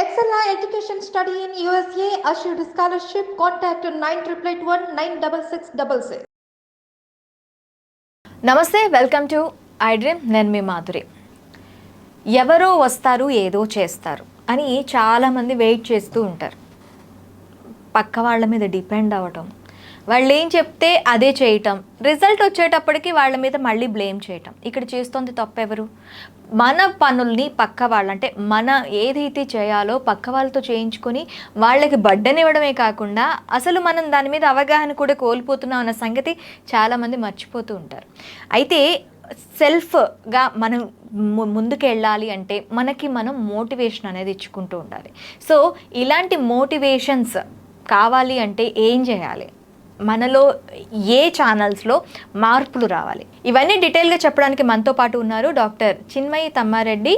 Excella Education Study in USA assured scholarship. Contact 9881 six నమస్తే welcome to I dream నేను మీ మాధురి ఎవరో వస్తారు ఏదో చేస్తారు అని చాలామంది వెయిట్ చేస్తూ ఉంటారు పక్క వాళ్ళ మీద డిపెండ్ అవ్వటం వాళ్ళు ఏం చెప్తే అదే చేయటం రిజల్ట్ వచ్చేటప్పటికి వాళ్ళ మీద మళ్ళీ బ్లేమ్ చేయటం ఇక్కడ చేస్తుంది తప్పెవరు మన పనుల్ని పక్క వాళ్ళంటే మన ఏదైతే చేయాలో పక్క వాళ్ళతో చేయించుకొని వాళ్ళకి బడ్డనివ్వడమే కాకుండా అసలు మనం దాని మీద అవగాహన కూడా కోల్పోతున్నాం అన్న సంగతి చాలామంది మర్చిపోతూ ఉంటారు అయితే సెల్ఫ్గా మనం ముందుకు వెళ్ళాలి అంటే మనకి మనం మోటివేషన్ అనేది ఇచ్చుకుంటూ ఉండాలి సో ఇలాంటి మోటివేషన్స్ కావాలి అంటే ఏం చేయాలి మనలో ఏ ఛానల్స్లో మార్పులు రావాలి ఇవన్నీ డీటెయిల్గా చెప్పడానికి మనతో పాటు ఉన్నారు doctor Chinmayi Tammareddy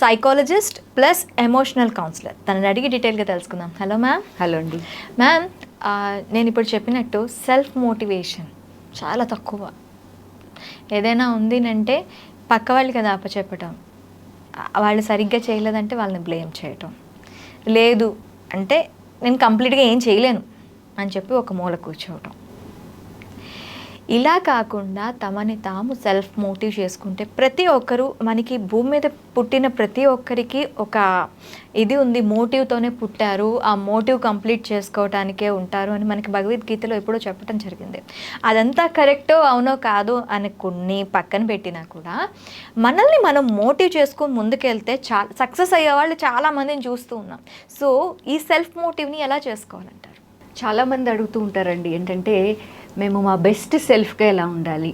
psychologist plus emotional counsellor తనని అడిగి డీటెయిల్గా తెలుసుకుందాం హలో మ్యామ్ హలో అండి మ్యామ్ నేను ఇప్పుడు చెప్పినట్టు సెల్ఫ్ మోటివేషన్ చాలా తక్కువ ఏదైనా ఉంది అంటే పక్క వాళ్ళు కదా అప్పచెప్పటం వాళ్ళు సరిగ్గా చేయలేదంటే వాళ్ళని బ్లేమ్ చేయటం లేదు అంటే నేను కంప్లీట్గా ఏం చేయలేను అని చెప్పి ఒక మూల కూర్చోవటం ఇలా కాకుండా తమని తాము సెల్ఫ్ మోటివ్ చేసుకుంటే ప్రతి ఒక్కరూ మనకి భూమి మీద పుట్టిన ప్రతి ఒక్కరికి ఒక ఇది ఉంది మోటివ్తోనే పుట్టారు ఆ మోటివ్ కంప్లీట్ చేసుకోవటానికే ఉంటారు అని మనకి భగవద్గీతలో ఎప్పుడో చెప్పడం జరిగింది అదంతా కరెక్టో అవునో కాదు అని కొన్ని పక్కన పెట్టినా కూడా మనల్ని మనం మోటివ్ చేసుకుని ముందుకెళ్తే చాలా సక్సెస్ అయ్యే వాళ్ళు చాలామందిని చూస్తూ ఉన్నాం సో ఈ సెల్ఫ్ మోటివ్ని ఎలా చేసుకోవాలంటారు చాలామంది అడుగుతూ ఉంటారండి ఏంటంటే మేము మా బెస్ట్ సెల్ఫ్గా ఎలా ఉండాలి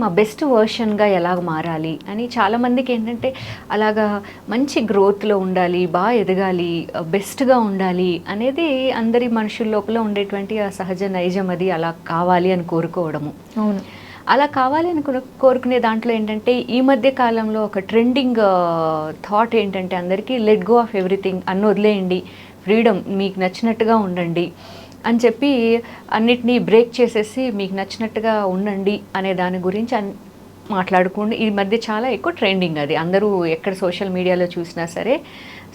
మా బెస్ట్ వర్షన్గా ఎలా మారాలి అని చాలామందికి ఏంటంటే అలాగా మంచి గ్రోత్లో ఉండాలి బాగా ఎదగాలి బెస్ట్గా ఉండాలి అనేది అందరి మనుషుల లోపల ఉండేటువంటి ఆ సహజ నైజం అది అలా కావాలి అని కోరుకోవడము అవును అలా కావాలి అని కోరుకునే దాంట్లో ఏంటంటే ఈ మధ్య కాలంలో ఒక ట్రెండింగ్ థాట్ ఏంటంటే అందరికీ లెట్ గో ఆఫ్ ఎవ్రీథింగ్ అన్ని వదిలేయండి ఫ్రీడమ్ మీకు నచ్చినట్టుగా ఉండండి అని చెప్పి అన్నిటినీ బ్రేక్ చేసేసి మీకు నచ్చినట్టుగా ఉండండి అనే దాని గురించి మాట్లాడుకోండి ఈ మధ్య చాలా ఎక్కువ ట్రెండింగ్ అది అందరూ ఎక్కడ సోషల్ మీడియాలో చూసినా సరే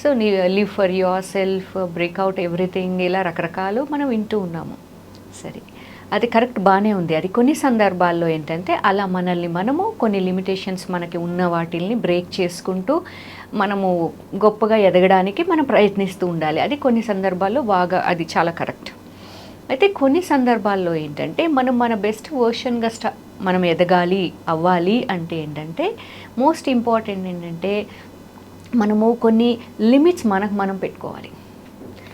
సో నీ live for yourself breakout everything ఇలా రకరకాలు మనం వింటూ ఉన్నాము సరే అది కరెక్ట్ బాగానే ఉంది అది కొన్ని సందర్భాల్లో ఏంటంటే అలా మనల్ని మనము కొన్ని లిమిటేషన్స్ మనకి ఉన్న వాటిల్ని బ్రేక్ చేసుకుంటూ మనము గొప్పగా ఎదగడానికి మనం ప్రయత్నిస్తూ ఉండాలి అది కొన్ని సందర్భాల్లో బాగా అది చాలా కరెక్ట్ అయితే కొన్ని సందర్భాల్లో ఏంటంటే మనం మన బెస్ట్ వర్షన్గా స్టా మనం ఎదగాలి అవ్వాలి అంటే ఏంటంటే మోస్ట్ ఇంపార్టెంట్ ఏంటంటే మనము కొన్ని లిమిట్స్ మనకు మనం పెట్టుకోవాలి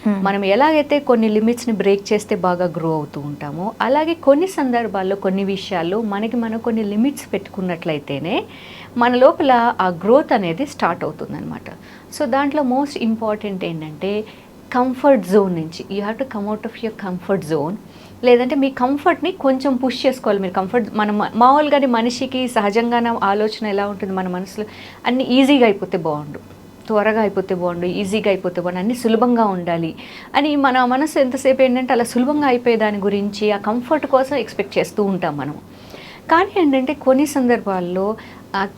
hmm. మనం ఎలాగైతే కొన్ని లిమిట్స్ని బ్రేక్ చేస్తే బాగా గ్రో అవుతూ ఉంటామో అలాగే కొన్ని సందర్భాల్లో కొన్ని విషయాల్లో మనకి మనం కొన్ని లిమిట్స్ పెట్టుకున్నట్లయితేనే మన లోపల ఆ గ్రోత్ అనేది స్టార్ట్ అవుతుందన్నమాట సో దాంట్లో మోస్ట్ ఇంపార్టెంట్ ఏంటంటే కంఫర్ట్ జోన్ నుంచి you have to come out of your comfort zone లేదంటే మీ కంఫర్ట్ని కొంచెం పుష్ చేసుకోవాలి మీరు కంఫర్ట్ మనం మామూలుగానే మనిషికి సహజంగానే ఆలోచన ఎలా ఉంటుంది మన మనసులో అన్ని ఈజీగా అయిపోతే బాగుండు త్వరగా అయిపోతే బాగుండు ఈజీగా అయిపోతే బాగుండు అన్ని సులభంగా ఉండాలి అని మన మనసు ఎంతసేపు ఏంటంటే అలా సులభంగా అయిపోయే దాని గురించి ఆ కంఫర్ట్ కోసం ఎక్స్పెక్ట్ చేస్తూ ఉంటాం మనం కానీ ఏంటంటే కొన్ని సందర్భాల్లో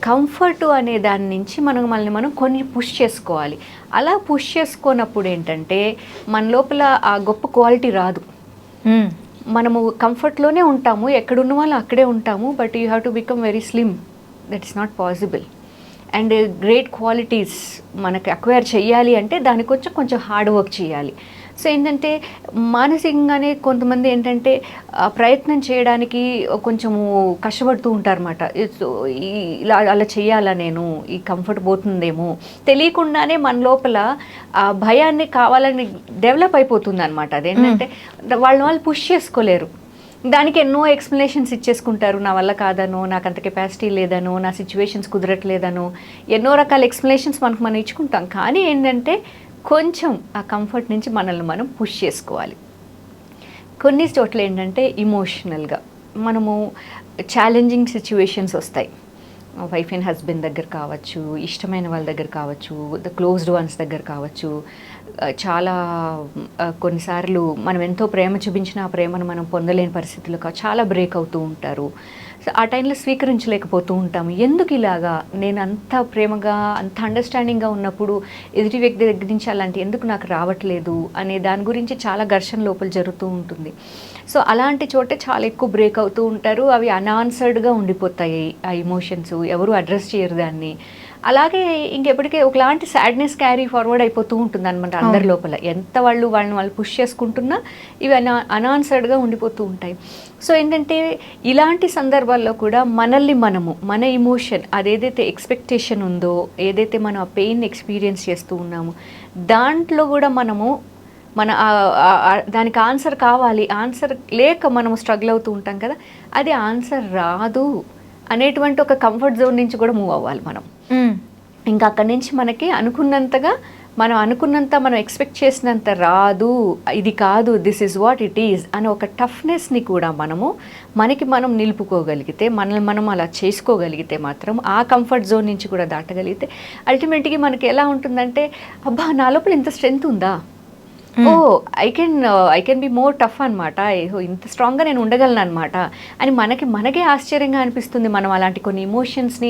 కంఫర్ట్ అనే దాని నుంచి మనం మనల్ని మనం కొన్ని పుష్ చేసుకోవాలి అలా పుష్ చేసుకున్నప్పుడు ఏంటంటే మన లోపల ఆ గొప్ప క్వాలిటీ రాదు మనము కంఫర్ట్లోనే ఉంటాము ఎక్కడున్న వాళ్ళు అక్కడే ఉంటాము but you have to become very slim that is not possible and great qualities మనకి అక్వైర్ చేయాలి అంటే దాని కొంచెం కొంచెం హార్డ్ వర్క్ చేయాలి సో ఏంటంటే మానసికంగానే కొంతమంది ఏంటంటే ప్రయత్నం చేయడానికి కొంచెము కష్టపడుతూ ఉంటారన్నమాట ఇలా అలా చేయాలా నేను ఈ కంఫర్ట్ పోతుందేమో తెలియకుండానే మన లోపల ఆ భయాన్ని కావాలని డెవలప్ అయిపోతుంది అనమాట అదేంటంటే వాళ్ళని వాళ్ళు పుష్ చేసుకోలేరు దానికి ఎన్నో ఎక్స్ప్లెనేషన్స్ ఇచ్చేసుకుంటారు నా వల్ల కాదనో నాకు అంత కెపాసిటీ లేదనో నా సిచ్యువేషన్స్ కుదరట్లేదనో ఎన్నో రకాల ఎక్స్ప్లెనేషన్స్ మనకు మనం ఇచ్చుకుంటాం కానీ ఏంటంటే కొంచెం ఆ కంఫర్ట్ నుంచి మనల్ని మనం పుష్ చేసుకోవాలి కొన్ని చోట్ల ఏంటంటే ఇమోషనల్గా మనము ఛాలెంజింగ్ సిచ్యువేషన్స్ వస్తాయి వైఫ్ అండ్ హస్బెండ్ దగ్గర కావచ్చు ఇష్టమైన వాళ్ళ దగ్గర కావచ్చు ద క్లోజ్డ్ వన్స్ దగ్గర కావచ్చు చాలా కొన్నిసార్లు మనం ఎంతో ప్రేమ చూపించిన ఆ ప్రేమను మనం పొందలేని పరిస్థితుల్లో చాలా బ్రేక్ అవుతూ ఉంటారు ఆ టైంలో స్వీకరించలేకపోతూ ఉంటాము ఎందుకు ఇలాగా నేను అంత ప్రేమగా అంత అండర్స్టాండింగ్గా ఉన్నప్పుడు ఎదుటి వ్యక్తి దగ్గర నుంచి అలాంటి ఎందుకు నాకు రావట్లేదు అనే దాని గురించి చాలా ఘర్షణ లోపల జరుగుతూ ఉంటుంది సో అలాంటి చోటే చాలా ఎక్కువ బ్రేక్ అవుతూ ఉంటారు అవి అన్ఆన్సర్డ్గా ఉండిపోతాయి ఆ ఎమోషన్స్ ఎవరు అడ్రస్ చేయరు దాన్ని అలాగే ఇంకెప్పటికే ఒకలాంటి సాడ్నెస్ క్యారీ ఫార్వర్డ్ అయిపోతూ ఉంటుంది అనమాట అందరి లోపల ఎంత వాళ్ళు వాళ్ళని వాళ్ళు పుష్ చేసుకుంటున్నా ఇవి అన అనాన్సర్డ్గా ఉండిపోతూ ఉంటాయి సో ఏంటంటే ఇలాంటి సందర్భాల్లో కూడా మనల్ని మనము మన ఇమోషన్ అదేదైతే ఎక్స్పెక్టేషన్ ఉందో ఏదైతే మనం ఆ పెయిన్ ఎక్స్పీరియన్స్ చేస్తూ ఉన్నామో దాంట్లో కూడా మనము మన దానికి ఆన్సర్ కావాలి ఆన్సర్ లేక మనం స్ట్రగుల్ అవుతూ ఉంటాం కదా అది ఆన్సర్ రాదు అనేటువంటి ఒక కంఫర్ట్ జోన్ నుంచి కూడా మూవ్ అవ్వాలి మనం ఇంకా అక్కడి నుంచి మనకి అనుకున్నంతగా మనం అనుకున్నంత మనం ఎక్స్పెక్ట్ చేసినంత రాదు ఇది కాదు this is what it is అనే ఒక టఫ్నెస్ని కూడా మనము మనకి మనం నిలుపుకోగలిగితే మనల్ని మనం అలా చేసుకోగలిగితే మాత్రం ఆ కంఫర్ట్ జోన్ నుంచి కూడా దాటగలిగితే అల్టిమేట్గా మనకి ఎలా ఉంటుందంటే అబ్బా నా లోపల ఇంత స్ట్రెంత్ ఉందా Mm. Oh I can I can be more tough అనమాట ఇంత స్ట్రాంగ్గా నేను ఉండగలను అనమాట అని మనకి మనకే ఆశ్చర్యంగా అనిపిస్తుంది మనం అలాంటి కొన్ని ఇమోషన్స్ని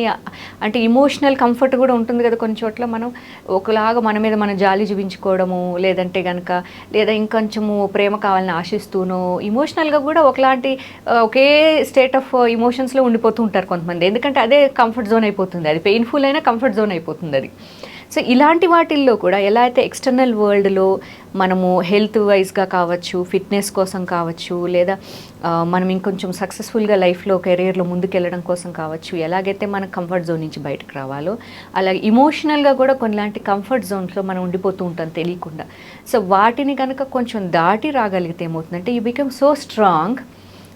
అంటే ఇమోషనల్ కంఫర్ట్ కూడా ఉంటుంది కదా కొన్ని చోట్ల మనం ఒకలాగా మన మీద మనం జాలి చూపించుకోవడము లేదంటే కనుక లేదా ఇంకొంచెము ప్రేమ కావాలని ఆశిస్తూనో ఇమోషనల్గా కూడా ఒకలాంటి uh, ఒకే స్టేట్ ఆఫ్ ఇమోషన్స్లో ఉండిపోతూ ఉంటారు కొంతమంది ఎందుకంటే అదే కంఫర్ట్ జోన్ అయిపోతుంది అది పెయిన్ఫుల్ అయినా కంఫర్ట్ జోన్ అయిపోతుంది అది సో ఇలాంటి వాటిల్లో కూడా ఎలా అయితే ఎక్స్టర్నల్ వరల్డ్లో మనము హెల్త్ వైజ్గా కావచ్చు ఫిట్నెస్ కోసం కావచ్చు లేదా మనం ఇంకొంచెం సక్సెస్ఫుల్గా లైఫ్లో కెరీర్లో ముందుకెళ్ళడం కోసం కావచ్చు ఎలాగైతే మనం కంఫర్ట్ జోన్ నుంచి బయటకు రావాలో అలాగే ఇమోషనల్గా కూడా కొన్నిలాంటి కంఫర్ట్ జోన్స్లో మనం ఉండిపోతూ ఉంటాం తెలియకుండా సో వాటిని కనుక కొంచెం దాటి రాగలిగితే ఏమవుతుందంటే యూ బికమ్ సో స్ట్రాంగ్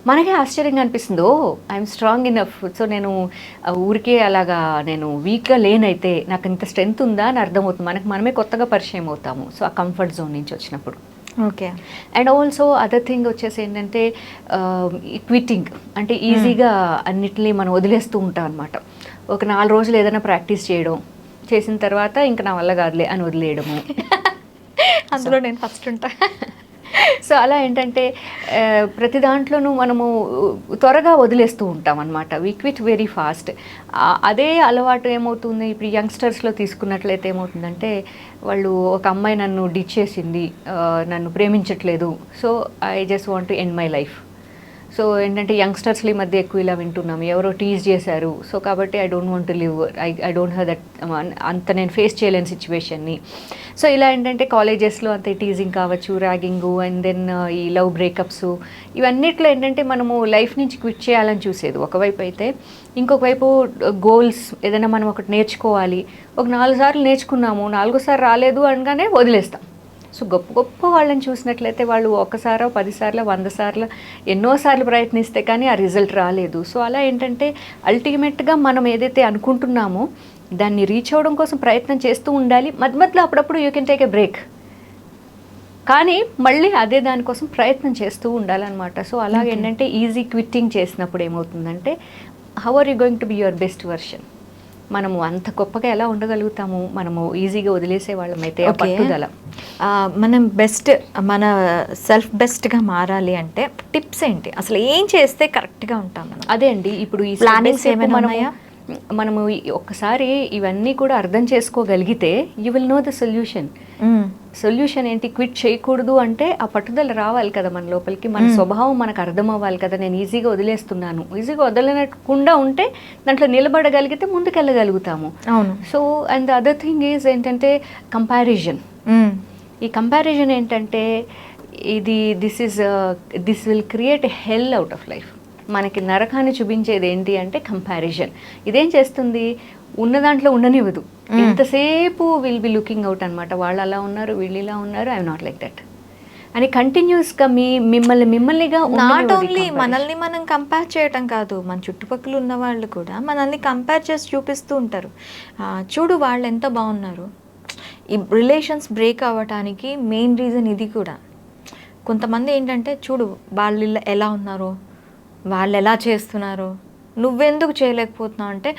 మనకే ఆశ్చర్యంగా అనిపిస్తుందో ఐఎమ్ స్ట్రాంగ్ ఇనఫ్ సో నేను ఊరికే అలాగా నేను వీక్గా లేనైతే నాకు ఇంత స్ట్రెంగ్త్ ఉందా అని అర్థమవుతుంది మనకు మనమే కొత్తగా పరిచయం అవుతాము సో ఆ కంఫర్ట్ జోన్ నుంచి వచ్చినప్పుడు okay and also other thing వచ్చేసి ఏంటంటే క్విట్టింగ్ అంటే ఈజీగా hmm. అన్నిటినీ మనం వదిలేస్తూ ఉంటాం అనమాట ఒక నాలుగు రోజులు ఏదైనా ప్రాక్టీస్ చేయడం చేసిన తర్వాత ఇంకా నా వల్ల కాదులే అని వదిలేయడము అందులో నేను ఫస్ట్ ఉంటా సో అలా ఏంటంటే ప్రతి దాంట్లోనూ మనము త్వరగా వదిలేస్తూ ఉంటాం అనమాట వీ క్విట్ వెరీ ఫాస్ట్ అదే అలవాటు ఏమవుతుంది ఇప్పుడు యంగ్స్టర్స్లో తీసుకున్నట్లయితే ఏమవుతుందంటే వాళ్ళు ఒక అమ్మాయి నన్ను డిచ్ చేసింది నన్ను ప్రేమించట్లేదు so I just want to end my life so ఏంటంటే యంగ్స్టర్స్లో ఈ మధ్య ఎక్కువ ఇలా వింటున్నాం ఎవరో టీజ్ చేశారు సో కాబట్టి I don't want live I I don't have that అంత నేను ఫేస్ చేయలేని సిచ్యువేషన్ని సో ఇలా ఏంటంటే కాలేజెస్లో అంత టీజింగ్ కావచ్చు ర్యాగింగ్ అండ్ దెన్ ఈ లవ్ బ్రేకప్స్ ఇవన్నిట్లో ఏంటంటే మనము లైఫ్ నుంచి క్విట్ చేయాలని చూసేది ఒకవైపు అయితే ఇంకొక వైపు గోల్స్ uh, ఏదైనా మనం ఒకటి నేర్చుకోవాలి ఒక నాలుగు సార్లు నేర్చుకున్నాము నాలుగోసారి రాలేదు అనగానే వదిలేస్తాం సో గొప్ప గొప్ప వాళ్ళని చూసినట్లయితే వాళ్ళు ఒకసారో పదిసార్లు వంద సార్లు ఎన్నోసార్లు ప్రయత్నిస్తే కానీ ఆ రిజల్ట్ రాలేదు సో అలా ఏంటంటే అల్టిమేట్గా మనం ఏదైతే అనుకుంటున్నామో దాన్ని రీచ్ అవ్వడం కోసం ప్రయత్నం చేస్తూ ఉండాలి మధ్య మధ్యలో అప్పుడప్పుడు you can take a break కానీ మళ్ళీ అదే దానికోసం ప్రయత్నం చేస్తూ ఉండాలన్నమాట సో అలాగే ఏంటంటే ఈజీ క్విట్టింగ్ చేసినప్పుడు ఏమవుతుందంటే how are you going to be your best version మనము అంత గొప్పగా ఎలా ఉండగలుగుతాము మనము ఈజీగా వదిలేసే వాళ్ళం పట్టుదల మనం బెస్ట్ మన సెల్ఫ్ బెస్ట్గా మారాలి అంటే టిప్స్ ఏంటి అసలు ఏం చేస్తే కరెక్ట్గా ఉంటాం మనం అదే అండి ఇప్పుడు ఈ ప్లానింగ్స్ ఏమైనా ఉన్నాయా మనము ఒక్కసారి ఇవన్నీ కూడా అర్థం చేసుకోగలిగితే you will know the solution solution ఏంటి క్విట్ చేయకూడదు అంటే ఆ పట్టుదల రావాలి కదా మన లోపలికి మన స్వభావం మనకు అర్థం అవ్వాలి కదా నేను ఈజీగా వదిలేస్తున్నాను ఈజీగా వదలనకుండా ఉంటే దాంట్లో నిలబడగలిగితే ముందుకెళ్ళగలుగుతాము so and the other thing is ఏంటంటే కంపారిజన్ ఈ కంపారిజన్ ఏంటంటే ఇది this is this will create hell out of life మనకి నరకాన్ని చూపించేది ఏంటి అంటే కంపారిజన్ ఇదేం చేస్తుంది ఉన్న దాంట్లో ఉండనివ్వదు ఎంతసేపు విల్ బి లుకింగ్ అవుట్ అనమాట వాళ్ళు అలా ఉన్నారు వీళ్ళు ఇలా ఉన్నారు ఐఎమ్ నాట్ లైక్ దట్ అని కంటిన్యూస్గా మీ మిమ్మల్ని మిమ్మల్నిగా నాట్ ఓన్లీ మనల్ని మనం కంపేర్ చేయటం కాదు మన చుట్టుపక్కల ఉన్న వాళ్ళు కూడా మనల్ని కంపేర్ చేసి చూపిస్తూ ఉంటారు చూడు వాళ్ళు ఎంత బాగున్నారు ఈ రిలేషన్స్ బ్రేక్ అవ్వటానికి మెయిన్ రీజన్ ఇది కూడా కొంతమంది ఏంటంటే చూడు వాళ్ళు ఎలా ఉన్నారో వాళ్ళు ఎలా చేస్తున్నారో నువ్వెందుకు చేయలేకపోతున్నావు అంటే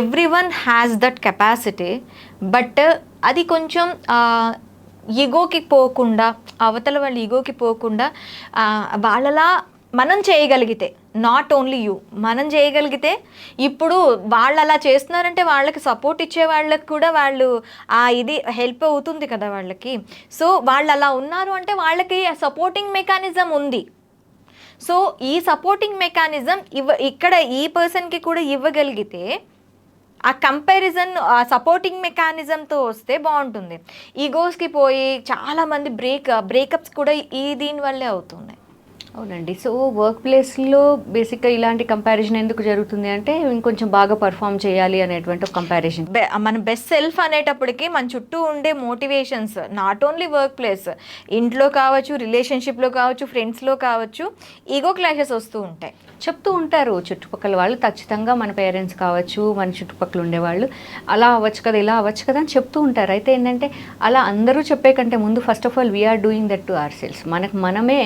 everyone has that capacity but అది కొంచెం ఈగోకి పోకుండా అవతల వాళ్ళ ఈగోకి పోకుండా వాళ్ళలా మనం చేయగలిగితే నాట్ ఓన్లీ యూ మనం చేయగలిగితే ఇప్పుడు వాళ్ళు అలా చేస్తున్నారంటే వాళ్ళకి సపోర్ట్ ఇచ్చే వాళ్ళకి కూడా వాళ్ళు ఆ ఇది హెల్ప్ అవుతుంది కదా వాళ్ళకి సో వాళ్ళు అలా ఉన్నారు అంటే వాళ్ళకి సపోర్టింగ్ మెకానిజం ఉంది సో ఈ సపోర్టింగ్ మెకానిజం ఇవ్వ ఇక్కడ ఈ పర్సన్కి కూడా ఇవ్వగలిగితే ఆ కంపారిజన్ ఆ సపోర్టింగ్ మెకానిజంతో వస్తే బాగుంటుంది ఈగోస్కి పోయి చాలామంది బ్రేక్ బ్రేకప్స్ కూడా ఈ దీనివల్లే అవుతున్నాయి అవునండి సో వర్క్ ప్లేస్లో బేసిక్గా ఇలాంటి కంపారిజన్ ఎందుకు జరుగుతుంది అంటే ఇంకొంచెం బాగా పర్ఫామ్ చేయాలి అనేటువంటి ఒక కంపారిజన్ మన బెస్ట్ సెల్ఫ్ అనేటప్పటికి మన చుట్టూ ఉండే motivations not only work place ఇంట్లో కావచ్చు రిలేషన్షిప్లో కావచ్చు ఫ్రెండ్స్లో కావచ్చు ఈగో క్లాషెస్ వస్తూ ఉంటాయి చెప్తూ ఉంటారు చుట్టుపక్కల వాళ్ళు ఖచ్చితంగా మన పేరెంట్స్ కావచ్చు మన చుట్టుపక్కల ఉండేవాళ్ళు అలా అవ్వచ్చు కదా ఇలా అవ్వచ్చు కదా అని చెప్తూ ఉంటారు అయితే ఏంటంటే అలా అందరూ చెప్పే కంటే ముందు first of all we're doing that to ourselves మనకు మనమే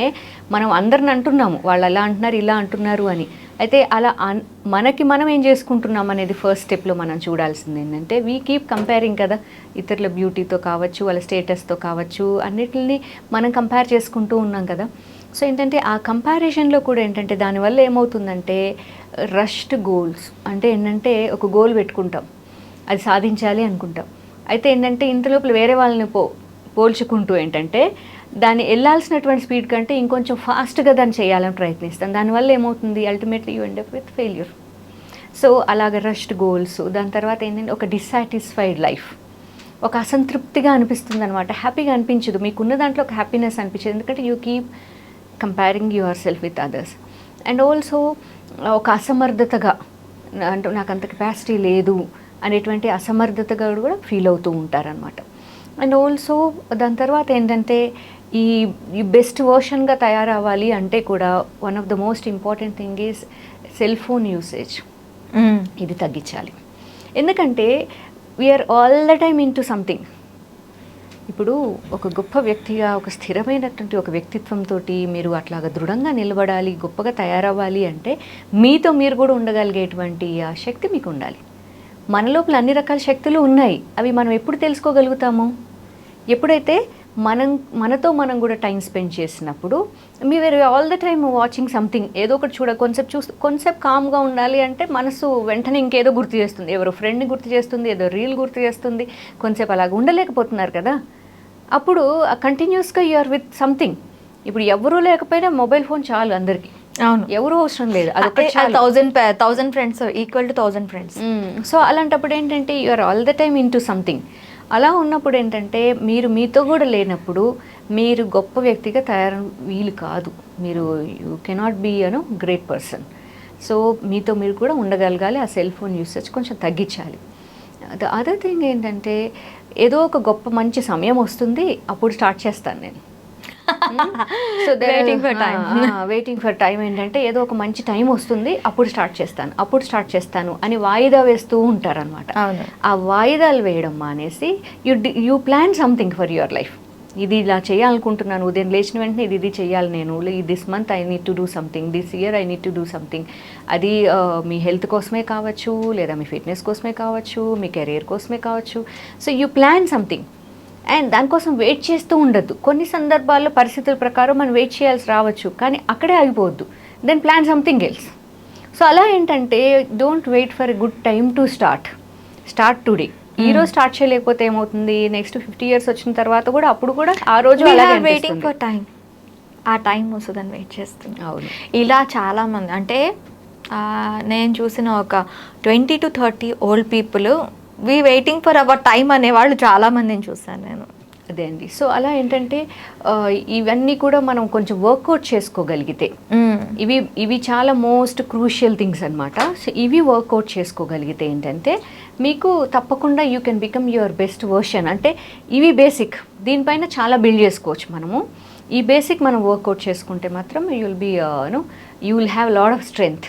మనం అందరూ అందరిని అంటున్నాము వాళ్ళు అలా అంటున్నారు ఇలా అంటున్నారు అని అయితే అలా మనకి మనం ఏం చేసుకుంటున్నాం అనేది ఫస్ట్ స్టెప్లో మనం చూడాల్సింది ఏంటంటే వీ కీప్ కంపేరింగ్ కదా ఇతరుల బ్యూటీతో కావచ్చు వాళ్ళ స్టేటస్తో కావచ్చు అన్నిటిని మనం కంపేర్ చేసుకుంటూ ఉన్నాం కదా సో ఏంటంటే ఆ కంపారిజన్లో కూడా ఏంటంటే దానివల్ల ఏమవుతుందంటే రష్డ్ గోల్స్ అంటే ఏంటంటే ఒక గోల్ పెట్టుకుంటాం అది సాధించాలి అనుకుంటాం అయితే ఏంటంటే ఇంతలోపల వేరే వాళ్ళని పో పోల్చుకుంటూ ఏంటంటే దాన్ని వెళ్ళాల్సినటువంటి స్పీడ్ కంటే ఇంకొంచెం ఫాస్ట్గా దాన్ని చేయాలని ప్రయత్నిస్తాను దానివల్ల ఏమవుతుంది ultimately you end up with failure so అలాగ రష్డ్ గోల్స్ దాని తర్వాత ఏంటంటే ఒక డిస్సాటిస్ఫైడ్ లైఫ్ ఒక అసంతృప్తిగా అనిపిస్తుంది అనమాట హ్యాపీగా అనిపించదు మీకున్న దాంట్లో ఒక హ్యాపీనెస్ అనిపించదు ఎందుకంటే you keep comparing yourself with others and also ఒక అసమర్థతగా అంటే నాకు అంత కెపాసిటీ లేదు అనేటువంటి అసమర్థతగా కూడా ఫీల్ అవుతూ ఉంటారనమాట అండ్ ఆల్సో దాని తర్వాత ఏంటంటే ఈ ఈ బెస్ట్ వర్షన్గా తయారవ్వాలి అంటే కూడా one of the most important thing is cell phone usage ఇది తగ్గించాలి ఎందుకంటే we're all the time into something ఇప్పుడు ఒక గొప్ప వ్యక్తిగా ఒక స్థిరమైనటువంటి ఒక వ్యక్తిత్వంతో మీరు అట్లాగా దృఢంగా నిలబడాలి గొప్పగా తయారవ్వాలి అంటే మీతో మీరు కూడా ఉండగలిగేటువంటి ఆ శక్తి మీకు ఉండాలి మన లోపల అన్ని రకాల శక్తులు ఉన్నాయి అవి మనం ఎప్పుడు తెలుసుకోగలుగుతాము ఎప్పుడైతే మనం మనతో మనం కూడా టైం స్పెండ్ చేసినప్పుడు మీ వేరు all the time watching something ఏదో ఒకటి చూడ కొన్సెప్ట్ చూస్తే కొన్సెప్ట్ కామ్గా ఉండాలి అంటే మనసు వెంటనే ఇంకేదో గుర్తు చేస్తుంది ఎవరో ఫ్రెండ్ని గుర్తు చేస్తుంది ఏదో రీల్ గుర్తు చేస్తుంది కొన్సెప్ అలాగ ఉండలేకపోతున్నారు కదా అప్పుడు కంటిన్యూస్గా యూ ఆర్ విత్ సంథింగ్ ఇప్పుడు ఎవరూ లేకపోయినా మొబైల్ ఫోన్ చాలు అందరికీ అవును ఎవరు అవసరం లేదు అది thousand thousand friends equal to thousand friends so అలాంటప్పుడు ఏంటంటే you are all the time into something అలా ఉన్నప్పుడు ఏంటంటే మీరు మీతో కూడా లేనప్పుడు మీరు గొప్ప వ్యక్తిగా తయారు వీలు కాదు మీరు you cannot be an great person so మీతో మీరు కూడా ఉండగలగాలి ఆ సెల్ ఫోన్ యూసేజ్ కొంచెం తగ్గించాలి ద అదర్ థింగ్ ఏంటంటే ఏదో ఒక గొప్ప మంచి సమయం వస్తుంది అప్పుడు స్టార్ట్ చేస్తాను నేను so waiting for time waiting for time ఏంటంటే ఏదో ఒక మంచి టైం వస్తుంది అప్పుడు స్టార్ట్ చేస్తాను అప్పుడు స్టార్ట్ చేస్తాను అని వాయిదా వేస్తూ ఉంటారనమాట ఆ వాయిదాలు వేయడం మానేసి you you plan something for your life ఇది ఇలా చేయాలనుకుంటున్నాను ఉదయం లేచిన వెంటనే ఇది ఇది చేయాలి నేను this month I need to do something this year I need to do something అది మీ హెల్త్ కోసమే కావచ్చు లేదా మీ ఫిట్నెస్ కోసమే కావచ్చు మీ కెరీర్ కోసమే కావచ్చు so you plan something and దానికోసం వెయిట్ చేస్తూ ఉండద్దు కొన్ని సందర్భాల్లో పరిస్థితుల ప్రకారం మనం వెయిట్ చేయాల్సి రావచ్చు కానీ అక్కడే ఆగిపోవద్దు then plan something else so అలా ఏంటంటే don't wait for a good time to start start today ఈ hmm. రోజు స్టార్ట్ చేయలేకపోతే ఏమవుతుంది నెక్స్ట్ ఫిఫ్టీ ఇయర్స్ వచ్చిన తర్వాత కూడా అప్పుడు కూడా ఆ రోజు వెయిటింగ్ ఫర్ టైం ఆ టైం వస్తుందని వెయిట్ చేస్తుంది ఇలా చాలామంది అంటే నేను చూసిన ఒక twenty to thirty old people we waiting for our time అనేవాళ్ళు మందిని చూశాను నేను అదే అండి సో అలా ఏంటంటే ఇవన్నీ కూడా మనం కొంచెం వర్కౌట్ చేసుకోగలిగితే hmm. ఇవి ఇవి చాలా మోస్ట్ క్రూషియల్ థింగ్స్ అనమాట సో ఇవి వర్కౌట్ చేసుకోగలిగితే ఏంటంటే మీకు తప్పకుండా you can become your best version అంటే ఇవి బేసిక్ దీనిపైన చాలా బిల్డ్ చేసుకోవచ్చు మనము ఈ బేసిక్ మనం వర్కౌట్ చేసుకుంటే మాత్రం you'll be you will have lot of strength